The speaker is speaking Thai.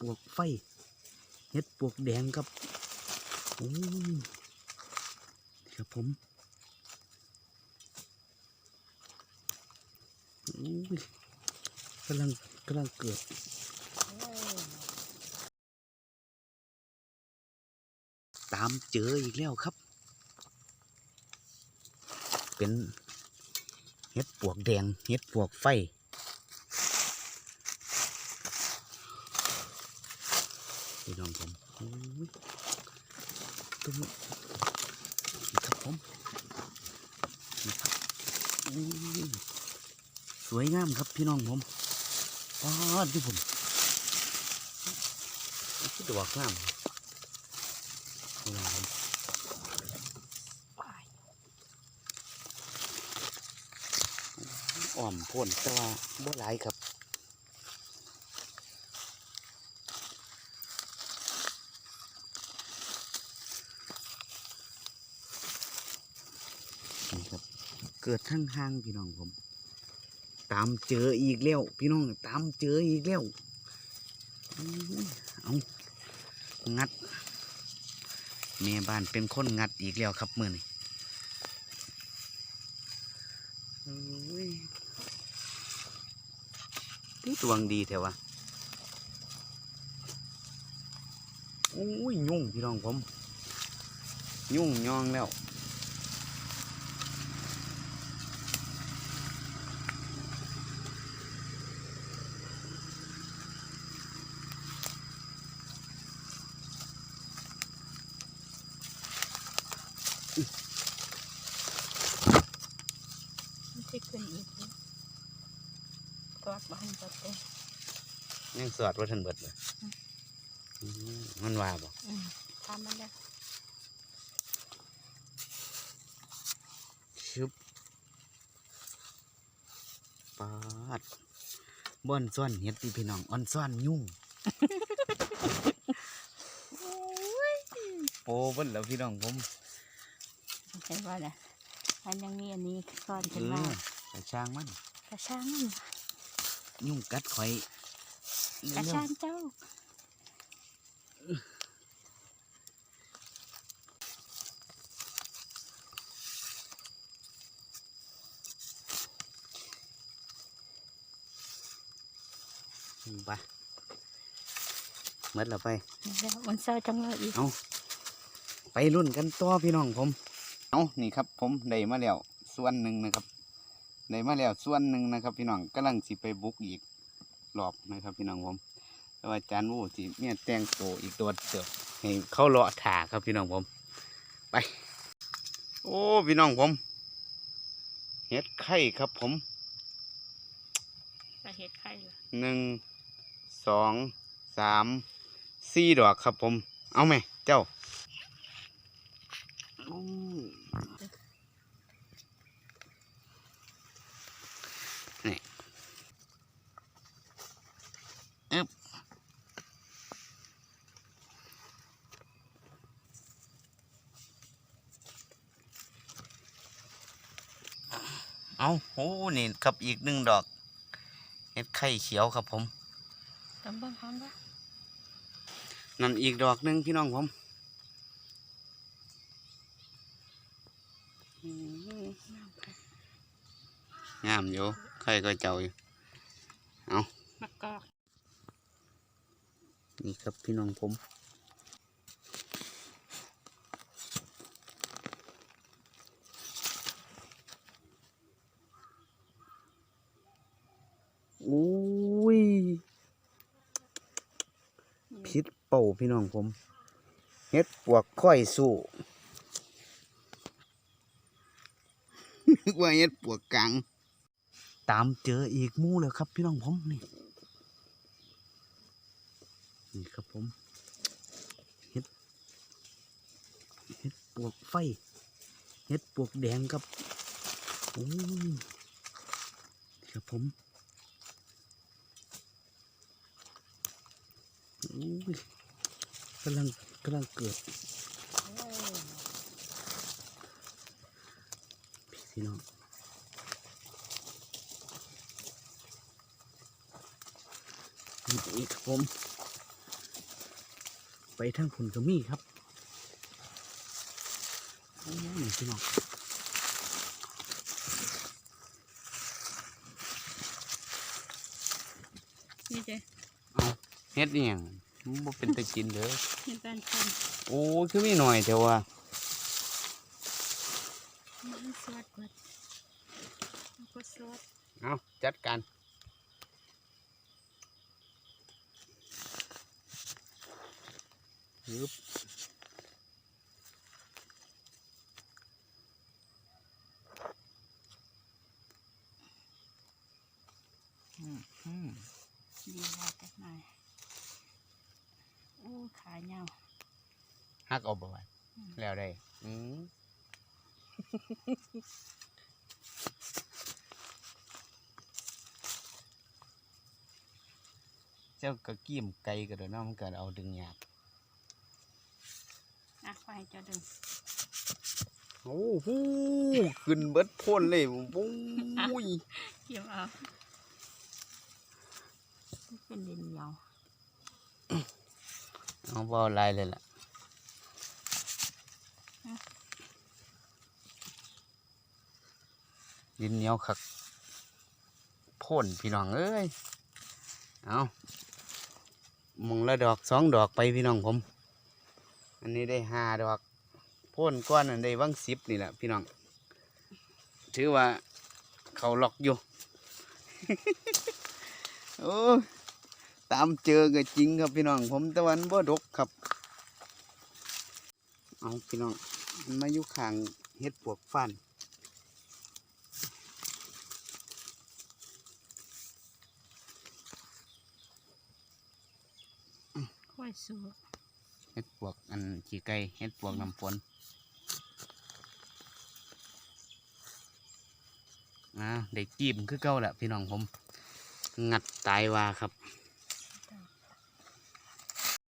ปวกไฟ เห็ดปวกแดงครับโอ้ครับผมโอ้กำลังกำลังเกิดตามเจออีกแล้วครับ เป็นเห็ดปวกแดง เห็ดปวกไฟ พี่น้องผมตุ้มครับผมนี่ครับสวยงามครับพี่น้องผมป้าที่ผมคิดว่าดอกงามพี่น้องผมอ่อมพ่นแต่ว่าบ่หลายครับ นี่ครับ เกิดทั้งห้างพี่น้องผม ตามเจออีกแล้วพี่น้องตามเจออีกแล้วเอางัดแม่บ้านเป็นคนงัดอีกแล้วครับมือนี่โอ้ยนี่ดวงดีแถวะโอ้ยยุ่งพี่น้องผม ยุ่งยองแล้ว มันจะขึ้นอีกนะกอดบ้านก็เต็มยังสวดว่าทันเบิดเลยอืมอืมมันว่าบ่อืมทำมันแล้วชึบปาดบ่อนซ่อนเห็ดพี่พี่น้องอ่อนซ่อนยุ่งโปเบิ้ลแล้วพี่น้องผม เห็นว่าเนี่ยมันยังมีอันนี้ซ่อนเอขึ้นมาอแต่ช่างมันกระช่างมันยุ่งกัดข่อยกระช่างเจ้าไปหมดแล้วไปแล้วมันเศร้าจังเลยอีกเอาไปรุ่นกันต่อพี่น้องผม เอานี่ครับ ผมได้มาแล้วส่วนหนึ่งนะครับได้มาแล้วส่วนหนึ่งนะครับ พี่น้องกำลังสิไปบุกอีกรอบนะครับ พี่น้องผมแต่ว่าอาจารย์วูสิเนี่ยแต่งตัวอีกตัวเสือให้เข้าเลาะถาครับพี่น้องผม ไป โอ้พี่น้องผมเฮ็ดไข่ครับผมสาเหตุไข้เหรอหนึ่งสองสามสี่ดอกครับผม เอาไหมเจ้า เอาโอ้นี่ครับอีกหนึ่งดอกเห็ดไข่เขียวครับผมตำเบิ้งพร้อมปะนั่นอีกดอกหนึ่งพี่น้องผมงามอยู่ไข่ก็เจ้าอยู่มะกอกนี่ครับพี่น้องผม เป่าพี่น้องผมเฮ็ดปวกค่อยสู้ว่าเฮ็ดปวกกังตามเจออีกมู่แล้วครับ พี่น้องผมนี่นี่ครับผมเฮ็ดเฮ็ดปวกไฟเฮ็ดปวกแดงครับโอ้ยครับผมโอ้ย กำลังกำลังเกิดพี่น้องนี่ครับผม ไปทางผุนก็มีครับโอ้ยพี่น้องนี่เจ้เอาเฮ็ดนี่ยังมัน บ่เป็นตะกินเด้อนี่บ้านคนโอ้ยคือมีหน่อยแต่ว่ามันสวดเบิดมันก็สวดเอาจัดการยึบอืมอืมดีแล้วจักหน่อยโอ้ขาเหี่ยวฮักเอาบ่ไว้แล้วได้อืมเจ้าก็กี้มไก่ก็เด้อเนาะมันก็เอาดึงยากอะไฟจะดึงโอ้โหขึ้นเบิดพ่นเลยโอ้ยเกี่ยวเอามันเป็นดินเหนียว เอาบอลายเลยล่ะดินเหนียวคักพ่นพี่น้องเอ้ย เอามึงละดอกสองดอกไปพี่น้องผม อันนี้ได้ห้าดอกพ่นก้อนอันได้วังสิบนี่แหละพี่น้อง ถือว่าเขาล็อกอยู่ โอ้ ตามเจอก็จริงครับพี่น้อง ผมแตะวันบ่ดกครับ เอาพี่น้องมันมาอยู่ข้างเฮ็ดปวกฟันค่อยสู้เฮ็ดปวกอันขี้ไก่เฮ็ดปวกน้ำฝนอ่าได้จีบคือเก่าแหละพี่น้องผม งัดตายว่าครับ